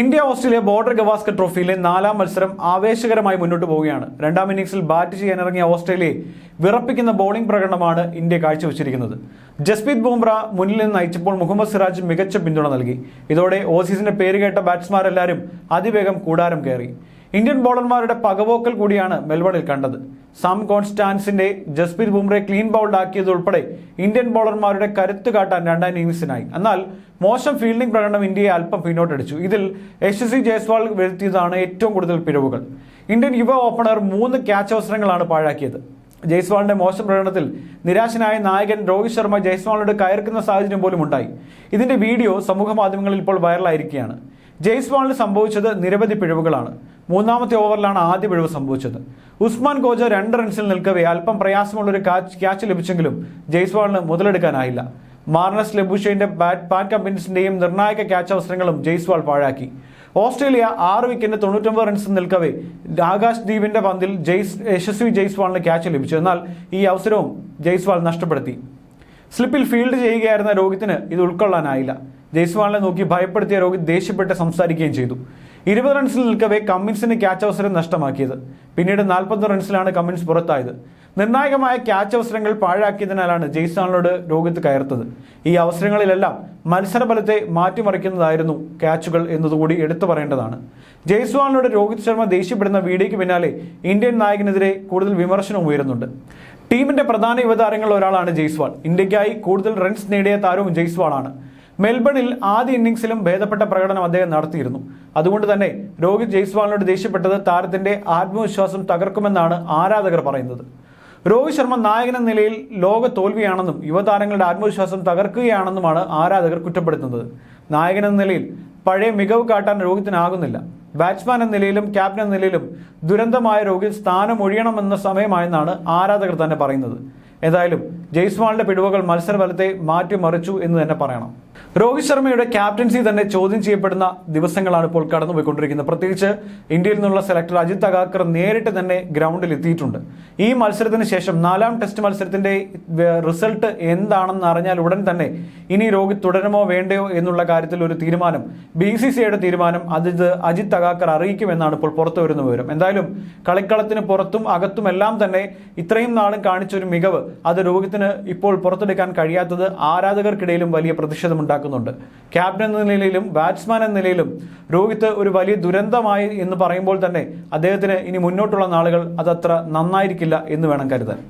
India Australia border Gavaskar ട്രോഫിയിലെ നാലാം മത്സരം ആവേശകരമായി മുന്നോട്ട് പോവുകയാണ്. രണ്ടാം ഇന്നിംഗ്സിൽ ബാറ്റ് ചെയ്യാനിറങ്ങിയ ഓസ്ട്രേലിയയെ വിറപ്പിക്കുന്ന ബോളിംഗ് പ്രകടനമാണ് ഇന്ത്യ കാഴ്ചവെച്ചിരിക്കുന്നത്. ജസ്പ്രീത് ബുംറ മുന്നിൽ നിന്ന് നയിച്ചപ്പോൾ മുഹമ്മദ് സിറാജ് മികച്ച പിന്തുണ നൽകി. ഇതോടെ ഓസീസിന്റെ പേരുകേട്ട ബാറ്റ്സ്മാരെല്ലാവരും അതിവേഗം കൂടാരം കയറി. ഇന്ത്യൻ ബോളർമാരുടെ പകവോക്കൽ കൂടിയാണ് മെൽബണിൽ കണ്ടത്. സാം കോൺസ്റ്റാൻസിന്റെ ജസ്പ്രീത് ബുംറയെ ക്ലീൻ ബൗൾഡ് ആക്കിയതുൾപ്പെടെ ഇന്ത്യൻ ബോളർമാരുടെ കരുത്ത് കാട്ടാൻ രണ്ടാം ഇന്നിംഗ്സിനായി. എന്നാൽ മോശം ഫീൽഡിംഗ് പ്രകടനം ഇന്ത്യയെ അല്പം പിന്നോട്ടടിച്ചു. ഇതിൽ എച്ച് സി ജയ്സ്വാൾ വരുത്തിയതാണ് ഏറ്റവും കൂടുതൽ പിഴവുകൾ. ഇന്ത്യൻ യുവ ഓപ്പണർ മൂന്ന് ക്യാച്ച് അവസരങ്ങളാണ് പാഴാക്കിയത്. ജയ്സ്വാളിന്റെ മോശം പ്രകടനത്തിൽ നിരാശനായ നായകൻ രോഹിത് ശർമ്മ ജയ്സ്വാളിനോട് കയർക്കുന്ന സാഹചര്യം പോലും ഉണ്ടായി. ഇതിന്റെ വീഡിയോ സമൂഹ മാധ്യമങ്ങളിൽ ഇപ്പോൾ വൈറലായിരിക്കുകയാണ്. ജയ്സ്വാളിന് സംഭവിച്ചത് നിരവധി പിഴവുകളാണ്. മൂന്നാമത്തെ ഓവറിലാണ് ആദ്യ പിഴവ് സംഭവിച്ചത്. ഉസ്മാൻ ഗോജ രണ്ട് റൺസിൽ നിൽക്കവേ അല്പം പ്രയാസമുള്ള ഒരു കാച്ച് ക്യാച്ച് ലഭിച്ചെങ്കിലും ജയ്സ്വാളിന് മുതലെടുക്കാനായില്ല. മാർണസ് ലെബുഷയുടെ ബാറ്റ് പാൻ കമ്പിൻസിന്റെയും നിർണായക ക്യാച്ച് അവസരങ്ങളും ജയ്സ്വാൾ പാഴാക്കി. ഓസ്ട്രേലിയ ആറ് വിക്കറ്റിന് തൊണ്ണൂറ്റൊമ്പത് റൺസ് നിൽക്കവേ ആകാശ് ദ്വീപിന്റെ പന്തിൽ ജെയ്സ് യശസ്വി ജയ്സ്വാളിന് ക്യാച്ച് ലഭിച്ചു. എന്നാൽ ഈ അവസരവും ജയ്സ്വാൾ നഷ്ടപ്പെടുത്തി. സ്ലിപ്പിൽ ഫീൽഡ് ചെയ്യുകയായിരുന്ന രോഹിത്തിന് ഇത് ഉൾക്കൊള്ളാനായില്ല. ജയ്സ്വാളിനെ നോക്കി ഭയപ്പെടുത്തിയ രോഹിത് ദേഷ്യപ്പെട്ട് സംസാരിക്കുകയും ചെയ്തു. ഇരുപത് റൺസിൽ നിൽക്കവേ കമ്മിൻസിന് ക്യാച്ച് അവസരം നഷ്ടമാക്കിയത്. പിന്നീട് നാൽപ്പത് റൺസിലാണ് കമ്മിൻസ് പുറത്തായത്. നിർണായകമായ ക്യാച്ച് അവസരങ്ങൾ പാഴാക്കിയതിനാലാണ് ജയ്സ്വാളിനോട് രോഹിത് കയർത്തത്. ഈ അവസരങ്ങളിലെല്ലാം മത്സരഫലത്തെ മാറ്റിമറിക്കുന്നതായിരുന്നു ക്യാച്ചുകൾ എന്നതുകൂടി എടുത്തു പറയേണ്ടതാണ്. ജയ്സ്വാളിനോട് രോഹിത് ശർമ്മ ദേഷ്യപ്പെടുന്ന വീഡിയോയ്ക്ക് പിന്നാലെ ഇന്ത്യൻ നായകനെതിരെ കൂടുതൽ വിമർശനം ഉയരുന്നുണ്ട്. ടീമിന്റെ പ്രധാന യുവതാരങ്ങളിൽ ഒരാളാണ് ജയ്സ്വാൾ. ഇന്ത്യക്കായി കൂടുതൽ റൺസ് നേടിയ താരവും ജയ്സ്വാളാണ്. മെൽബണിൽ ആദ്യ ഇന്നിംഗ്സിലും ഭേദപ്പെട്ട പ്രകടനം അദ്ദേഹം നടത്തിയിരുന്നു. അതുകൊണ്ട് തന്നെ രോഹിത് ജയ്സ്വാളിനോട് ദേഷ്യപ്പെട്ടത് താരത്തിന്റെ ആത്മവിശ്വാസം തകർക്കുമെന്നാണ് ആരാധകർ പറയുന്നത്. രോഹിത് ശർമ്മ നായകനെന്ന നിലയിൽ ലോക തോൽവിയാണെന്നും യുവതാരങ്ങളുടെ ആത്മവിശ്വാസം തകർക്കുകയാണെന്നുമാണ് ആരാധകർ കുറ്റപ്പെടുത്തുന്നത്. നായകനെന്ന നിലയിൽ പഴയ മികവ് കാട്ടാൻ രോഹിത്തിനാകുന്നില്ല ബാറ്റ്സ്മാൻ എന്ന നിലയിലും ക്യാപ്റ്റൻ എന്ന നിലയിലും ദുരന്തമായ രോഹിത് സ്ഥാനം ഒഴിയണമെന്ന സമയമായെന്നാണ് ആരാധകർ തന്നെ പറയുന്നത്. ഏതായാലും ജയ്സ്വാളിന്റെ പിടിവുകൾ മത്സരഫലത്തെ മാറ്റിമറിച്ചു എന്ന് തന്നെ പറയണം. രോഹിത് ശർമ്മയുടെ ക്യാപ്റ്റൻസി തന്നെ ചോദ്യം ചെയ്യപ്പെടുന്ന ദിവസങ്ങളാണ് ഇപ്പോൾ കടന്നുപോയിക്കൊണ്ടിരിക്കുന്നത്. പ്രത്യേകിച്ച് ഇന്ത്യയിൽ നിന്നുള്ള സെലക്ടർ അജിത് അഗാക്കർ നേരിട്ട് തന്നെ ഗ്രൗണ്ടിൽ എത്തിയിട്ടുണ്ട്. ഈ മത്സരത്തിന് ശേഷം നാലാം ടെസ്റ്റ് മത്സരത്തിന്റെ റിസൾട്ട് എന്താണെന്ന് അറിഞ്ഞാൽ ഉടൻ തന്നെ ഇനി രോഹിത് തുടരുമോ വേണ്ടയോ എന്നുള്ള കാര്യത്തിൽ ഒരു തീരുമാനം ബി സി തീരുമാനം അജിത് അജിത് അഗാക്കർ അറിയിക്കുമെന്നാണ് ഇപ്പോൾ പുറത്തു വരുന്ന വിവരം. എന്തായാലും കളിക്കളത്തിന് പുറത്തും അകത്തുമെല്ലാം തന്നെ ഇത്രയും നാളും കാണിച്ച ഒരു മികവ് അത് രോഹിത്തിന് ഇപ്പോൾ പുറത്തെടുക്കാൻ കഴിയാത്തത് ആരാധകർക്കിടയിലും വലിയ പ്രതിഷേധമുണ്ടാക്കുന്നുണ്ട് ക്യാപ്റ്റൻ എന്ന നിലയിലും ബാറ്റ്സ്മാൻ എന്ന നിലയിലും രോഹിത് ഒരു വലിയ ദുരന്തമായി എന്ന് പറയുമ്പോൾ തന്നെ അദ്ദേഹത്തിന് ഇനി മുന്നോട്ടുള്ള നാളുകൾ അതത്ര നന്നായിരിക്കില്ല എന്ന് വേണം കരുതാൻ.